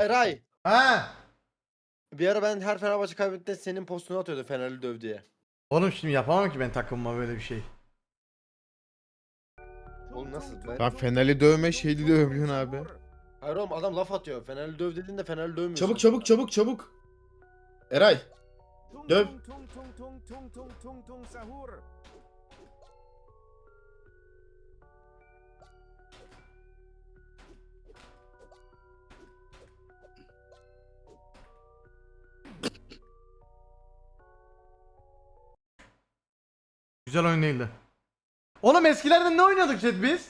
Eray. Ha. Bir ara ben her Fenerbahçe kaybettiğinde senin postunu atıyordu Fenerli döv diye. Oğlum şimdi yapamam ki ben takımıma böyle bir şey. Oğlum nasıl? Ben... Lan Fenerli dövme şeyli dövebiliyorsun abi. Hayır oğlum adam laf atıyor. Fenerli döv dediğinde Fenerli dövmüyorsun. Çabuk çabuk çabuk çabuk. Eray. Döv. Güzel oyun değildi. Oğlum eskilerden ne oynuyorduk chat biz?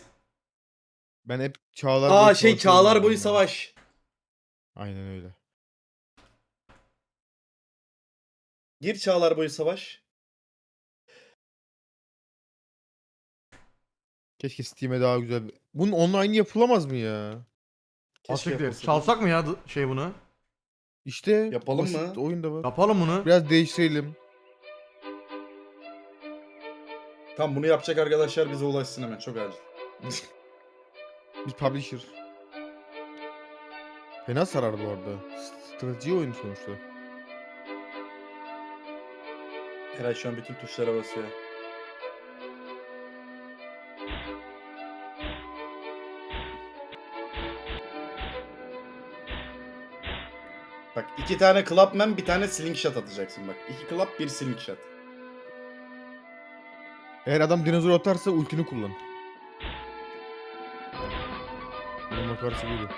Ben hep Çağlar Aa Boyu şey Çağlar oynadım Boyu ya. Savaş. Aynen öyle. Gir Çağlar Boyu Savaş. Keşke Steam'e daha güzel. Bunun online yapılamaz mı ya? Keşke Asiktir. yapılsa. Çalsak mı ya şey bunu? İşte Yapalım basit mı? oyun da var. Yapalım bunu. Biraz değiştirelim. Tamam bunu yapacak arkadaşlar bize ulaşsın hemen çok acil. Biz publisher. Fena sarar bu arada. Strateji oyunu sonuçta. Eray şu an bütün tuşlara basıyor. Bak iki tane Clubman bir tane Slingshot atacaksın bak. İki Club bir Slingshot. Eğer adam dinozor atarsa ultini kullan. Bunun karşı buydu.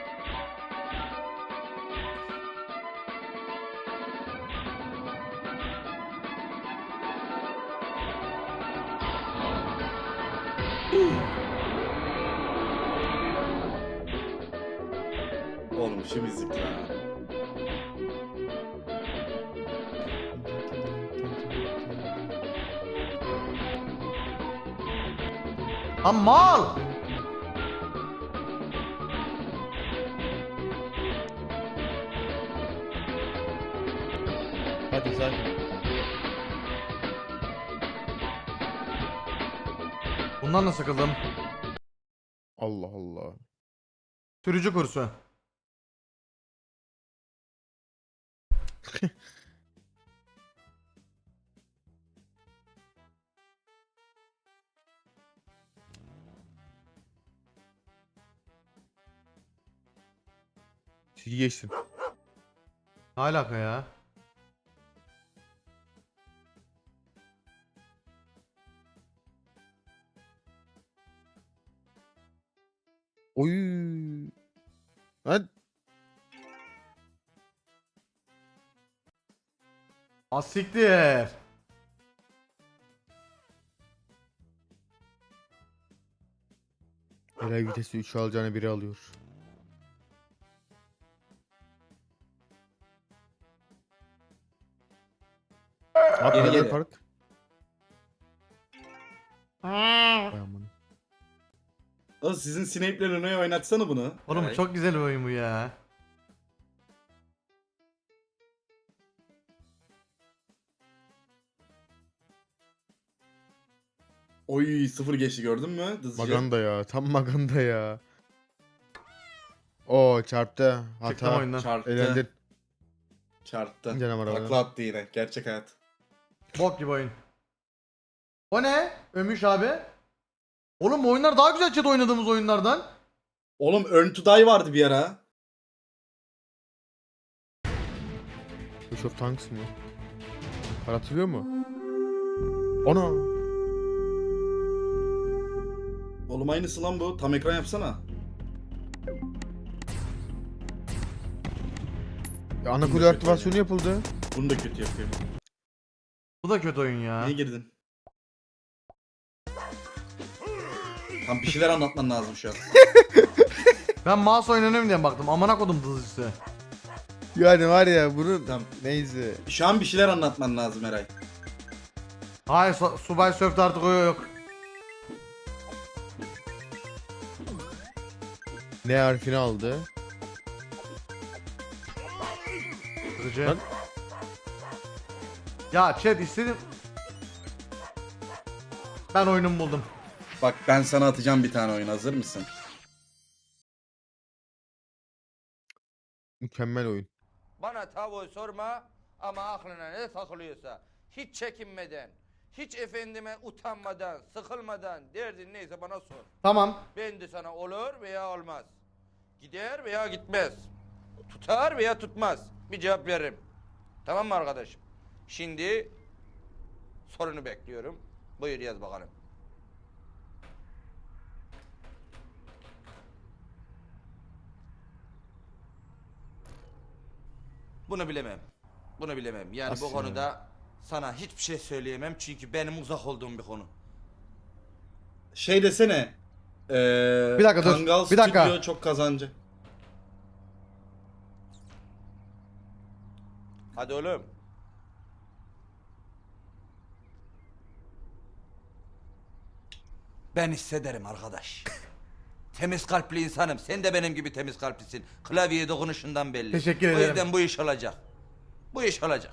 Oğlum şu müzik Lan mal! Hadi sakin. Bundan da sıkıldım. Allah Allah. Sürücü kursu. Çizgi geçsin. Ne alaka ya? Oy. Lan Asiktir. Eray vitesi 3 alacağını biri alıyor. Abi Geri geri. Park. Vay aman. Oğlum sizin Snape'le Luno'yu oynatsana bunu. Oğlum Eray. çok güzel bir oyun bu ya. Oy sıfır geçti gördün mü? Dızcı. Maganda ya. Tam Maganda ya. O çarptı. Çıktım Hata. oyundan. Çarptı. Elendin. Çarptı. Canavar Takla attı yine. Gerçek hayat. Bok gibi oyun. O ne? Ömüş abi. Oğlum bu oyunlar daha güzel chat oynadığımız oyunlardan. Oğlum Earn to Die vardı bir ara. Clash of Tanks mı? Hatırlıyor mu? Ana. Oğlum aynısı lan bu. Tam ekran yapsana. Ya, ana kule aktivasyonu yapıldı. Bunu da kötü yapıyor. Bu da kötü oyun ya. Niye girdin? Tam bir şeyler anlatman lazım şu an. Ben mouse oynanıyorum diye baktım. Amına kodum dızcısı. Yani var ya bunu Tamam. neyse. Şu an bir şeyler anlatman lazım Eray. Hayır su- Subay Surf'te artık o yok. Ne harfini aldı? Dızcı. Lan. Ya chat istedim. Ben oyunumu buldum. Bak ben sana atacağım bir tane oyun. Hazır mısın? Mükemmel oyun. Bana tavuğu sorma ama aklına ne takılıyorsa hiç çekinmeden, hiç efendime utanmadan, sıkılmadan derdin neyse bana sor. Tamam. Ben de sana olur veya olmaz. Gider veya gitmez. Tutar veya tutmaz. Bir cevap veririm. Tamam mı arkadaşım? Şimdi sorunu bekliyorum. Buyur yaz bakalım. Bunu bilemem. Bunu bilemem. Yani Nasıl bu konuda sana hiçbir şey söyleyemem çünkü benim uzak olduğum bir konu. Şey desene. Eee Bir dakika dur, Kangal bir dakika. Stüdyo çok kazancı. Hadi oğlum. Ben hissederim arkadaş. temiz kalpli insanım. Sen de benim gibi temiz kalplisin. Klavyeye dokunuşundan belli. Teşekkür O ederim. yüzden bu iş olacak. Bu iş olacak.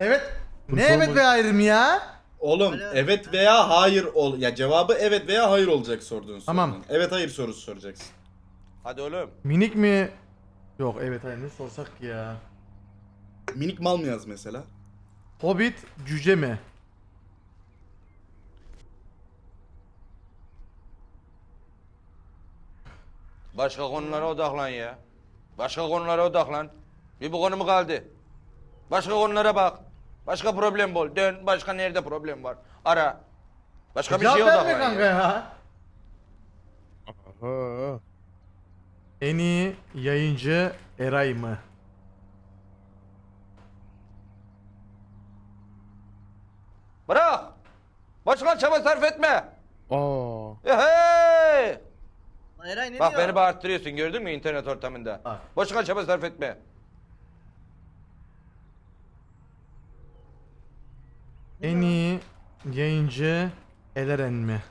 Evet. Bunu Ne evet hayır mı ya? Oğlum Alo. evet veya hayır ol. Ya cevabı evet veya hayır olacak sorduğun Tamam. sorunun. Evet hayır sorusu soracaksın. Hadi oğlum. Minik mi? Yok evet hayır ne sorsak ki ya. Minik mal mı yaz mesela? Hobbit cüce mi? Başka konulara odaklan ya. Başka konulara odaklan. Bir bu konu mu kaldı? Başka konulara bak. Başka problem bul. Dön. Başka nerede problem var? Ara. Başka bir şeye odaklan. kanka ya. ya. Aha. En iyi yayıncı Eray mı? Bırak. Başka çaba sarf etme. Aa. Ne Bak beni bağırttırıyorsun gördün mü internet ortamında? Bak. Boşuna çaba sarf etme. En iyi yayıncı Eleren mi?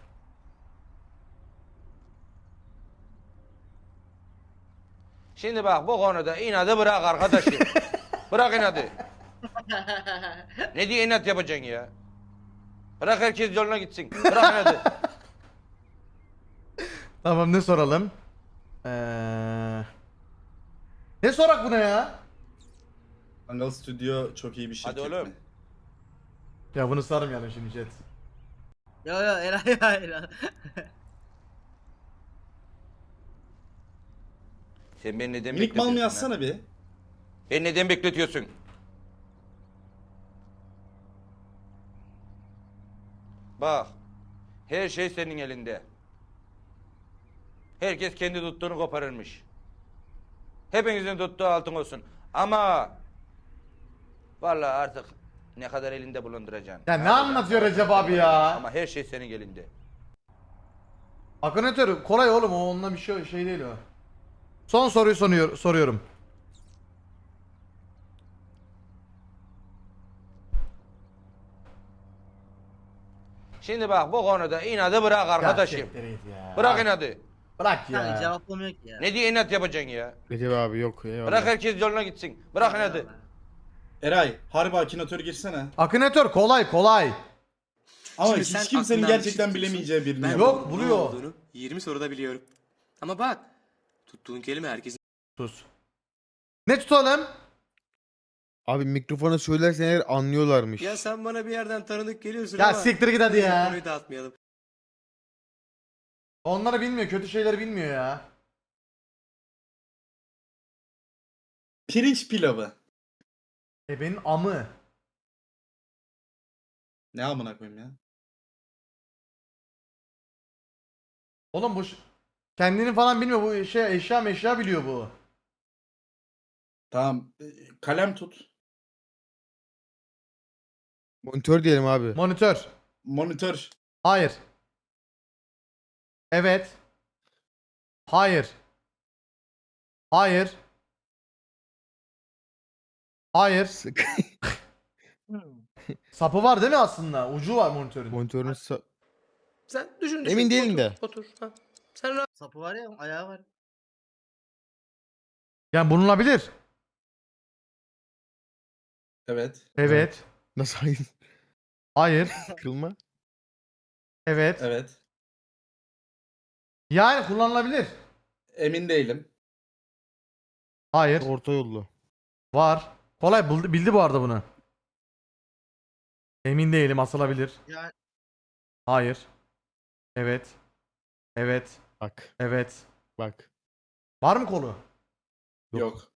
Şimdi bak bu konuda inadı bırak arkadaşım. bırak inadı. Ne diye inat yapacaksın ya? Bırak herkes yoluna gitsin. Bırak inadı. Tamam ne soralım? Ee... Ne sorak buna ya? Kangal Stüdyo çok iyi bir şirket Hadi oğlum. mi? Ya bunu sarmayalım şimdi chat. Yo yo Eray hayır. Sen beni neden Minik mal mı yazsana bir? Beni neden bekletiyorsun? Bak. Her şey senin elinde. Herkes kendi tuttuğunu koparırmış. Hepinizin tuttuğu altın olsun. Ama vallahi artık ne kadar elinde bulunduracaksın. Ya ne anlatıyor Recep abi ya? Ama her şey senin elinde. Akınatör kolay oğlum o onunla bir şey, şey değil o. Son soruyu soruyor, soruyorum. Şimdi bak bu konuda inadı bırak arkadaşım. Ya siktir git ya. Bırak inadı. Bırak ya. Yani cevaplamıyor ki ya. Ne diye inat yapacaksın ya? Recep abi yok. Eyvallah. Bırak herkes yoluna gitsin. Bırak inadı. Eray harbi akinatör girsene. Akınatör kolay kolay. Ama Şimdi hiç sen kimsenin aklından gerçekten şey bilemeyeceği birini Ben. Yok, buluyor. ne olduğunu 20 soruda biliyorum. Ama bak tuttuğun kelime herkesin Sus. Ne tutalım? Abi mikrofona söylersen eğer anlıyorlarmış. Ya sen bana bir yerden tanıdık geliyorsun Ya ama siktir git hadi ya. konuyu dağıtmayalım. Onları bilmiyor, kötü şeyleri bilmiyor ya. Pirinç pilavı. E benim amı. Ne amına koyayım ya? Oğlum bu ş- kendini falan bilmiyor bu şey eşya meşya biliyor bu. Tamam. e, Kalem tut. Monitör diyelim abi. Monitör. Monitör. Hayır. Evet. Hayır. Hayır. Hayır. Sık. Sapı var değil mi aslında? Ucu var monitörün. Monitörün sa- Sen düşün düşün. Emin değilim otur, de. Otur. Ha. Sen rahat. Sapı var ya ayağı var. Yani bulunabilir. Evet. Evet. Nasıl hayır? Hayır. Kırılma. Evet. Evet. Yani kullanılabilir. Emin değilim. Hayır. Orta yollu. Var. Kolay buldu, bildi bu arada bunu. Emin değilim asılabilir. Ya Hayır. Evet. Evet. Bak. Evet. Bak. Var mı kolu? Yok.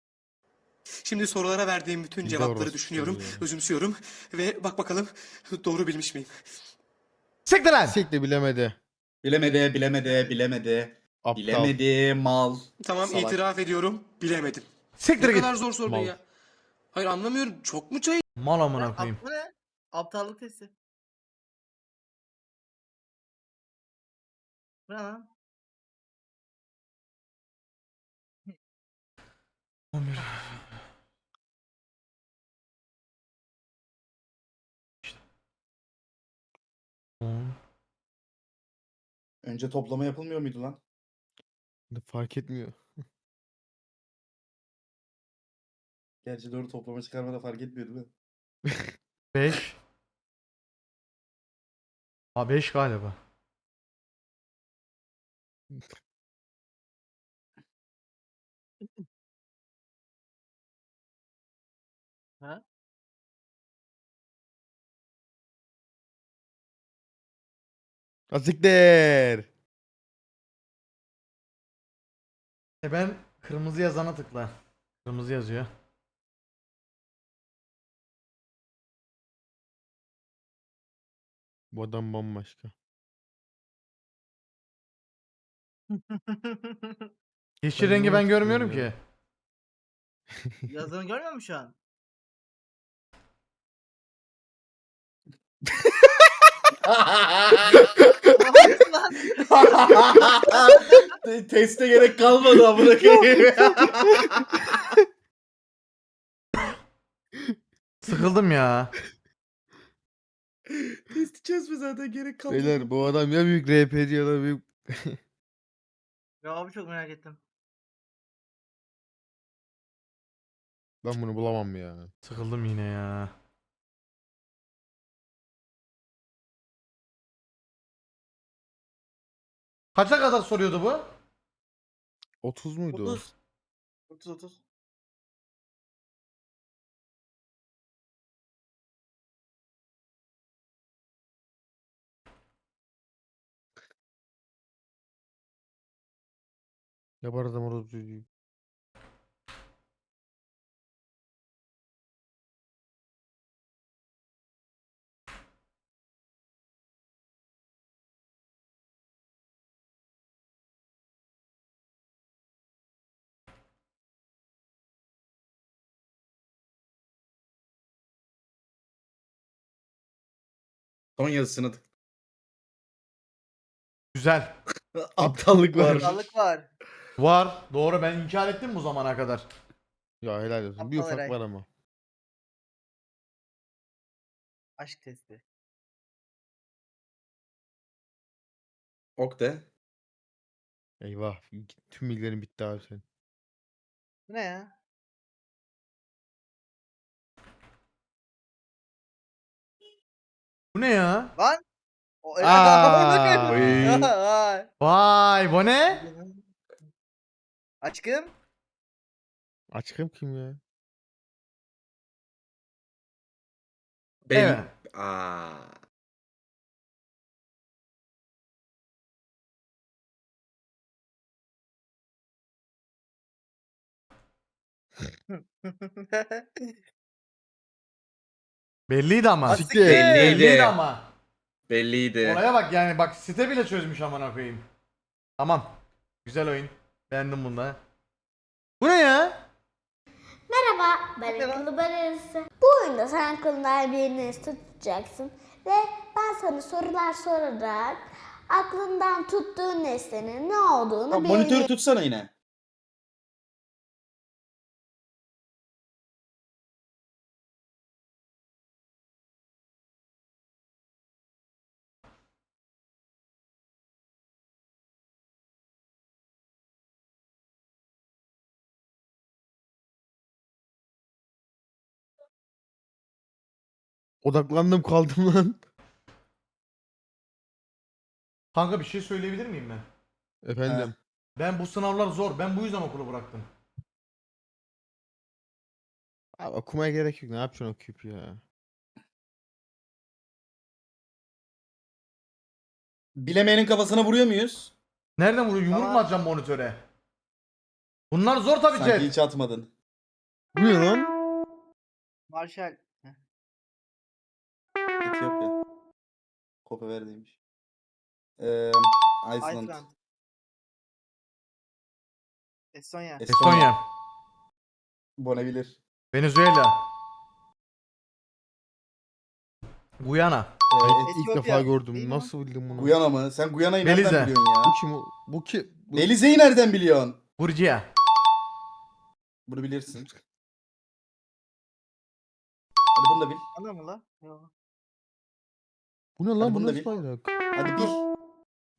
Şimdi sorulara verdiğim bütün de cevapları düşünüyorum, çocuğu ya. özümsüyorum ve bak bakalım doğru bilmiş miyim? Siktir lan. Sik de bilemedi. Bilemedi, bilemedi, bilemedi. Aptal. Bilemedi, mal. Tamam Salak. itiraf ediyorum, bilemedim. Siktir Ne git. kadar zor sordun Mal. ya. Hayır anlamıyorum. Çok mu çay Mal amına koyayım. bu ne? Aptallık testi. Bu ne lan? On. Önce toplama yapılmıyor muydu lan? Fark etmiyor. Gerçi doğru toplama çıkarmada fark etmiyor değil mi? 5. Ha 5 galiba. Asiktir. E ben kırmızı yazana tıkla. Kırmızı yazıyor. Bu adam bambaşka. Yeşil Ben rengi ben yaptım görmüyorum ya? ki. Yazdığını görmüyor musun şu an? Hangisi lan? Te- Teste gerek kalmadı amına koyayım. Sıkıldım ya. Testi çözme zaten gerek kalmadı. Beyler bu adam ya büyük RP'ci ya da büyük... Ya abi çok merak ettim. Ben bunu bulamam ya. Sıkıldım yine ya. Kaça kadar soruyordu bu? 30 muydu o? 30. 30 30. Yapar adam orada çocuğu. Son yazısını tık- Güzel. Aptallık var. Aptallık var. Var. Doğru ben inkar ettim bu zamana kadar. Ya helal olsun. Bir Aptal ufak Eray. var ama. Aşk testi. Ok de. Eyvah. Tüm bilgilerin bitti abi senin. Bu ne ya? Bu ne ya? Lan! O Aa, oy. Vay. Vay bu ne? Aşkım. Açıkım kim ya? Ben... Evet. Aa. Belliydi ama. Asiktir. Belliydi. Belliydi ama. Belliydi. Olaya bak yani bak site bile çözmüş amına koyayım. Tamam. Güzel oyun. Beğendim bunu da. Bu ne ya? Merhaba, ben akıllı bararısı. Bu oyunda sen akıllı bir nesne tutacaksın ve ben sana sorular sorarak aklından tuttuğun nesnenin ne olduğunu Tamam, monitörü tutsana yine. Odaklandım kaldım lan. Kanka bir şey söyleyebilir miyim ben? Efendim. Ben bu sınavlar zor. Ben bu yüzden okulu bıraktım. Abi okumaya gerek yok. Ne yapacaksın okuyup ya? Bilemeyenin kafasına vuruyor muyuz? Nereden vuruyor? Yumruk mu atacağım monitöre? Bunlar zor tabii Sanki chat. hiç atmadın. Bu ne lan? Marshall. Etiyopya. Kopa verdiymiş. Ee, Iceland. Iceland. Estonya. Estonya. Bilir. Venezuela. Guyana. Ee, İlk Etiyopya. defa Değil gördüm. mi? Nasıl bildim bunu? Guyana mı? Sen Guyana'yı Belize. nereden biliyorsun ya? Bu kim? o? Bu ki? Bu... Belize'yi nereden biliyorsun? Burgia. Bunu bilirsin. Hadi bunu da bil. Ana mı la? Yok. Bu ne Hadi lan? Bu bunu da nasıl bil. bayrak? Hadi bil.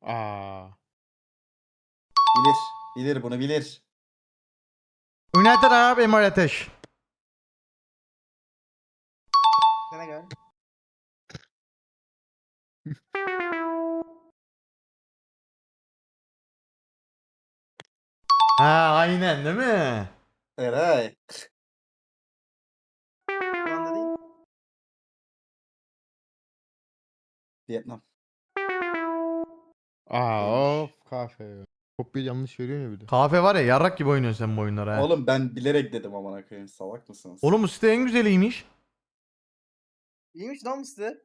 Aa. Bilir. Bilir bunu bilir. United Arab Emirates. Senegal. Ha aynen değil mi? Eray. Vietnam. Aa of kahve. Kopya yanlış veriyor ya bir de. Kahve var ya yarrak gibi oynuyorsun sen bu oyunları ha. Oğlum, Oğlum ben bilerek dedim amına koyayım. Salak mısınız? bu site en güzeliymiş. İyiymiş lan bu site.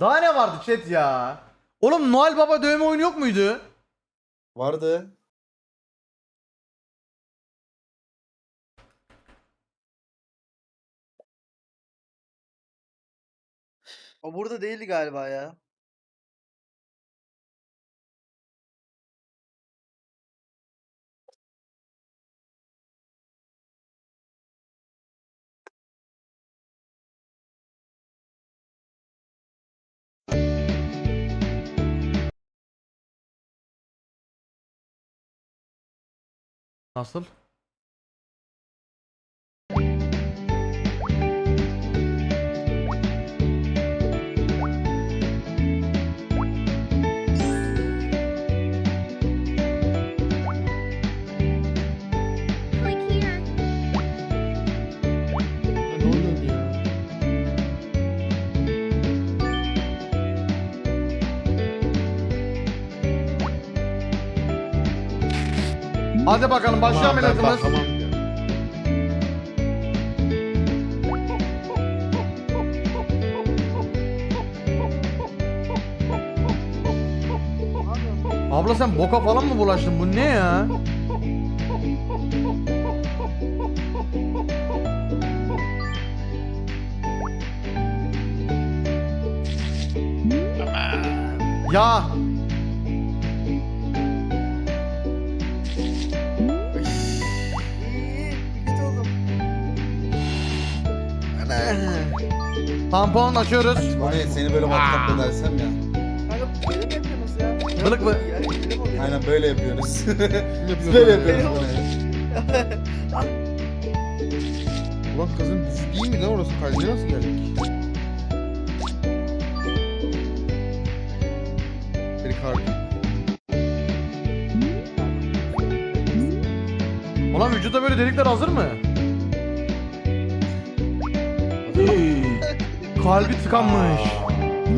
Daha ne vardı chat ya? Oğlum Noel Baba dövme oyunu yok muydu? Vardı. O burada değildi galiba ya. Nasıl? Hadi bakalım başlıyor Tamam, ameliyatımız. yapıyorsun? Abla sen boka falan mı bulaştın? Bu ne ya? Ya tampon açıyoruz. Hani seni böyle WhatsApp'ta dersem ya. Kanka böyle mi yapıyorsunuz ya? Balık mı? Aynen böyle yapıyoruz. Yapıyoruz böyle öyle. yapıyoruz bunu. Ulan kızın dizi değil mi lan orası? Kalbine nasıl geldik? Perikardi. Ulan vücutta böyle delikler hazır mı? Kalbi tıkanmış.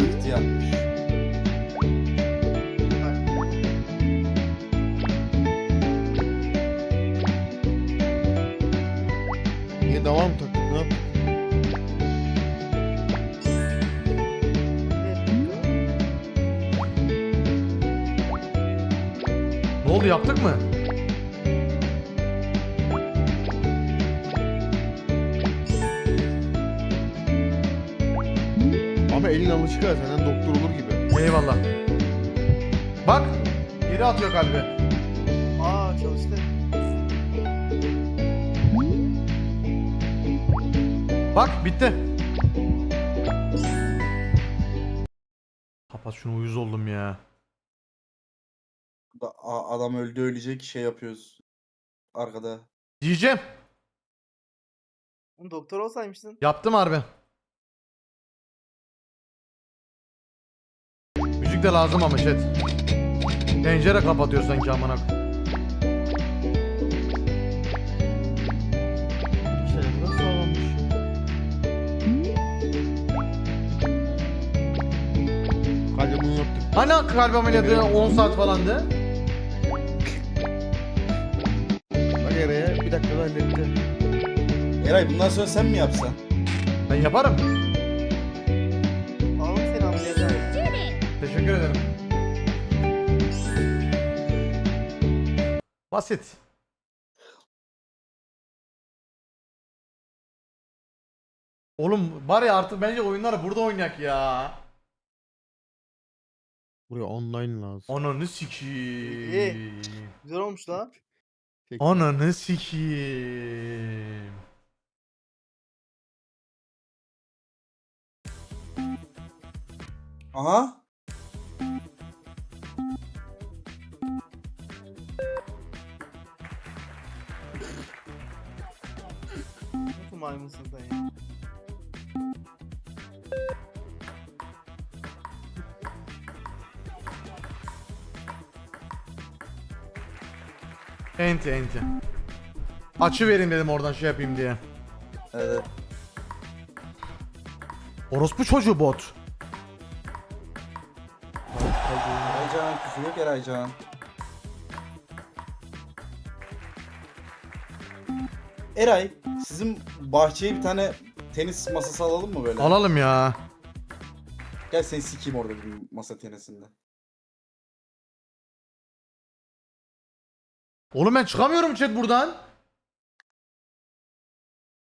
İhtiyarmış. Niye davar mı taktık? Ne yaptık? Ne oldu yaptık mı? Ha senden doktor olur gibi. Eyvallah. Bak geri atıyor kalbi. Aa çalıştı. Bak bitti. Kapat şunu uyuz oldum ya. Da- a- adam öldü ölecek şey yapıyoruz. Arkada. Diyeceğim. Oğlum doktor olsaymışsın. Yaptım harbi. Temizlik de lazım ama chat. Pencere kapatıyor sanki amına. Hani kalp ameliyatı 10 saat falandı? Bak Eray'a bir dakika halletti. Eray bundan sonra sen mi yapsan? Ben yaparım. Teşekkür ederim. Basit. Oğlum var ya artık bence oyunları burada oynayak ya. Buraya online lazım. Ananı sikiyim. Güzel olmuş la. Tek- Ananı sikiyim. Aha. Nasıl maymunsun sen ya? Enti enti. Açı vereyim dedim oradan şey yapayım diye. Evet. Orospu çocuğu bot. Eraycan küfür yok Eraycan. Eray, sizin bahçeye bir tane tenis masası alalım mı böyle? Alalım ya. Gel seni sikeyim orada bir masa tenisinde. Oğlum ben çıkamıyorum chat buradan.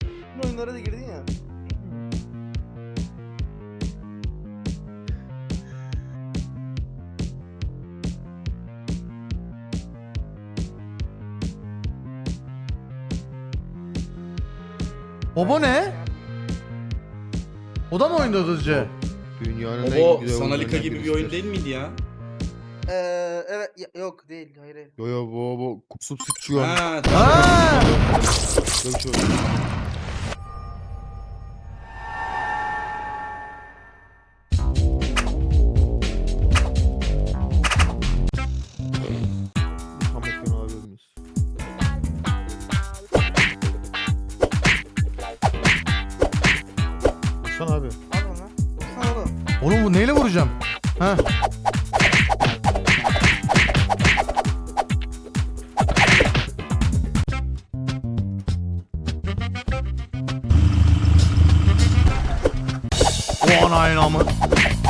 Bu oyunlara da girdin Baba ne? O da mı oyunda hızlıca? Dünyanın O en güzel Sanalika oyunlarından gibi bir birisidir. oyun değil miydi ya? Ee, evet ya- yok değil hayır hayır. Yo yo bu bu kusup sıçıyor. Ha, tamam. Ha! Böyle bir şey yok. O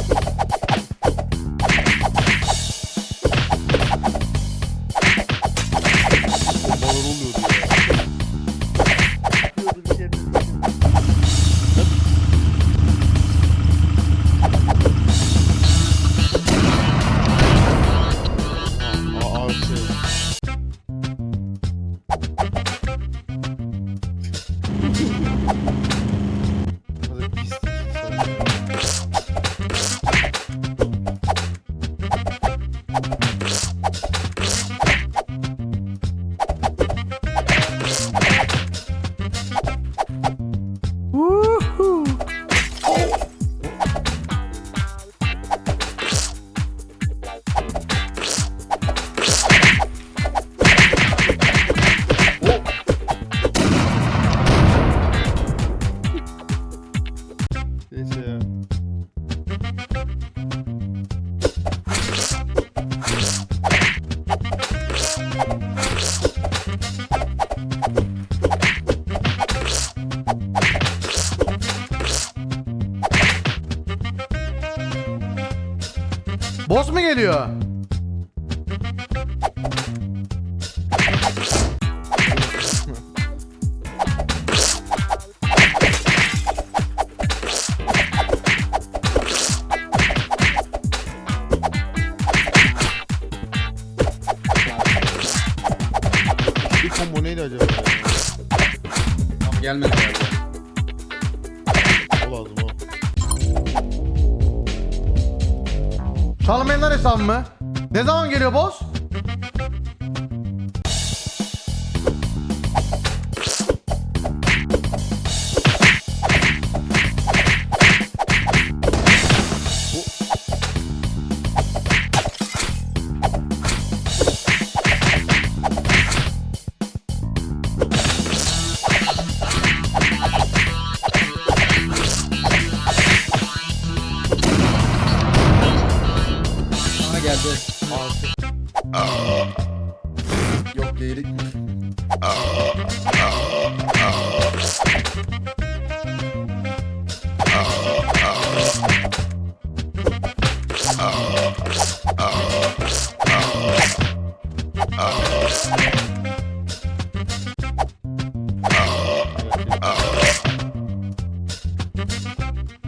lazım o. Çalmayanlar hesabı mı? Ne zaman geliyor boss?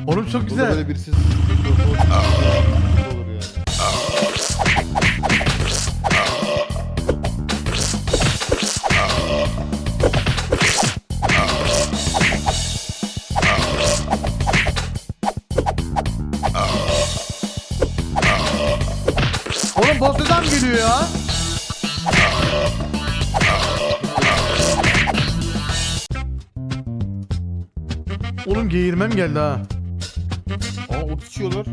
Oğlum çok güzel. böyle birisi geldi ha. Aa ot içiyorlar.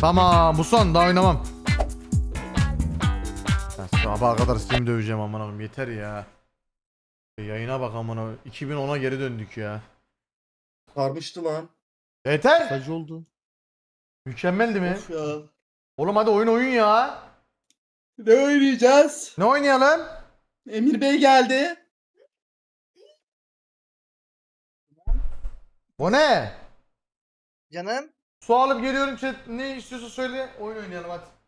Tamam bu son daha oynamam. Sabaha kadar seni döveceğim aman abim yeter ya. Yayına bak aman abim. 2010'a geri döndük ya. Sarmıştı lan. Yeter. Saj oldu. Mükemmeldi mi? Of ya. Oğlum hadi oyun oyun ya. Ne oynayacağız? Ne oynayalım? Emir Bey geldi. Bu ne? Canım. Su alıp geliyorum chat. Ne istiyorsa söyle. Oyun oynayalım hadi.